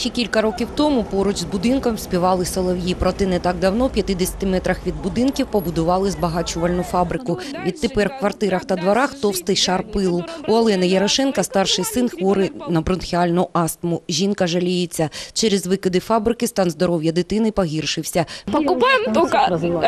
Ще кілька років тому поруч з будинком співали солов'ї. Проте не так давно, в 50 метрах від будинків, побудували збагачувальну фабрику. Відтепер в квартирах та дворах товстий шар пилу. У Олени Ярошенка старший син хворий на бронхіальну астму. Жінка жаліється. Через викиди фабрики стан здоров'я дитини погіршився. Покупаем только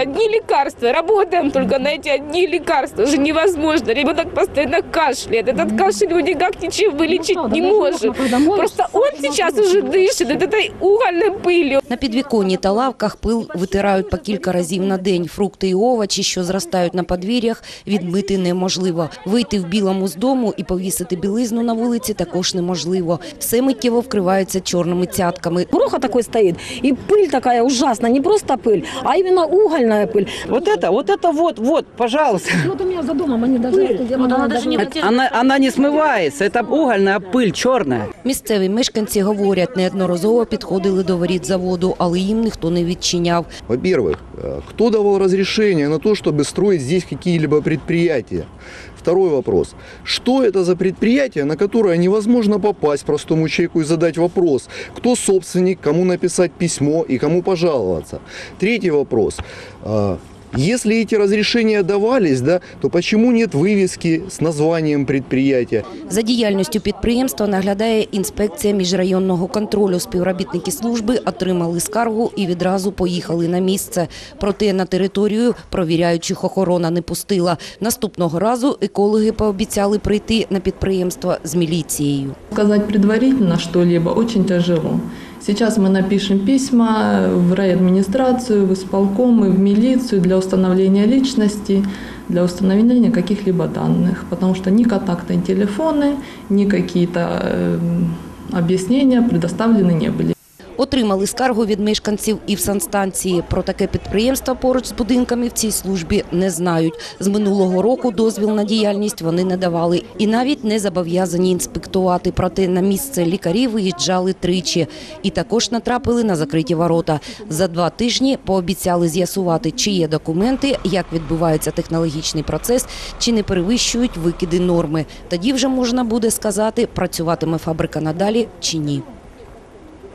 одни лекарства, работаем только на эти одни лекарства. Уже невозможно. Ребенок постоянно кашляет. Этот кашель он никак ничем вылечить не может. Просто он сейчас уже дышит от этой угольной пылью. На підвіконні та лавках пил витирають по кілька разів на день. Фрукти і овочі, що зростають на подвір'ях, відмити неможливо. Вийти в білому з дому і повісити білизну на вулиці також неможливо. Все миттєво вкривається чорними цятками. Гроха такой стоит, и пыль такая ужасная, не просто пыль, а именно угольная пыль. Вот это, вот это вот, вот, пожалуйста. Вот у меня за домом они даже... она даже не Это- Она, она не смывается, это угольная пыль черная. Місцеві мешканці говорять, неодноразово підходили до воріт заводу, але їм ніхто не відчиняв. Во-первых, э, кто давал разрешение на то, чтобы строить здесь какие-либо предприятия? Второй вопрос. Что это за предприятие, на которое невозможно попасть простому человеку и задать вопрос, кто собственник, кому написать письмо и кому пожаловаться? Третий вопрос. А, Если эти разрешения давались, да, то почему нет вывески с названием предприятия? За діяльністю підприємства наглядає інспекція міжрайонного контролю. Співробітники служби отримали скаргу і відразу поїхали на місце. Проте на територію провіряючих охорона не пустила. Наступного разу екологи пообіцяли прийти на підприємство з міліцією. Сказать предварительно что-либо очень тяжело. Сейчас мы напишем письма в райадминистрацию, в исполком и в милицию для установления личности, для установления каких-либо данных, потому что ни контактные телефоны, ни какие-то э, объяснения предоставлены не были. Отримали скаргу від мешканців і в санстанції. Про таке підприємство поруч з будинками в цій службі не знають. З минулого року дозвіл на діяльність вони не давали і навіть не зобов'язані інспектувати. Проте на місце лікарі виїжджали тричі і також натрапили на закриті ворота. За два тижні пообіцяли з'ясувати, чи є документи, як відбувається технологічний процес, чи не перевищують викиди норми. Тоді вже можна буде сказати, працюватиме фабрика надалі чи ні.